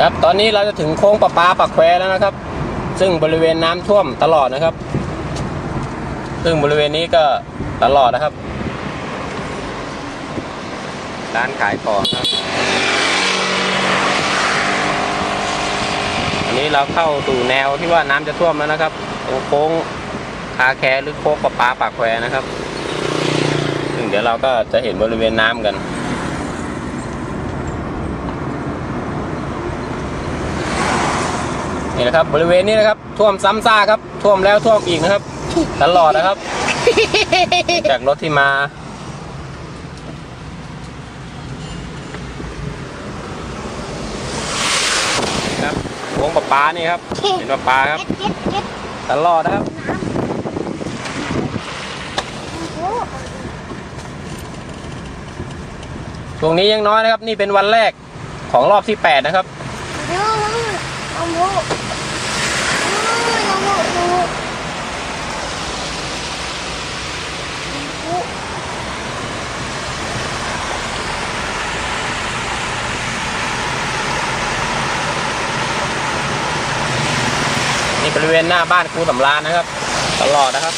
ครับตอนนี้เราจะถึงโค้งประปาปักแควแล้วนะครับ ซึ่งบริเวณน้ำท่วมตลอดนะครับ ซึ่งบริเวณนี้ก็ตลอดนะครับ ร้านขายของครับอันนี้เราเข้าสู่แนวที่ว่าน้ำจะท่วมแล้วนะครับตรงโค้งคาแคหรือโค้งประปาปากแควนะครับ ซึ่งเดี๋ยวเราก็จะเห็นบริเวณน้ำกัน นี่นะครับ บริเวณนี้นะครับ ท่วมซ้ำซากครับ ท่วมแล้วท่วมอีกนะครับ ตลอดนะครับ จากรถที่มาครับวงปลาปลานี่ครับเป็นปลาปลาครับ ตลอดนะครับช่วงนี้ยังน้อยนะครับ นี่เป็นวันแรกของรอบที่ 8 นะครับ เดี๋ยวน้องโมน้องโมน้องโม นี่ บริเวณหน้าบ้านครูสำราญนะครับ ตลอดนะครับ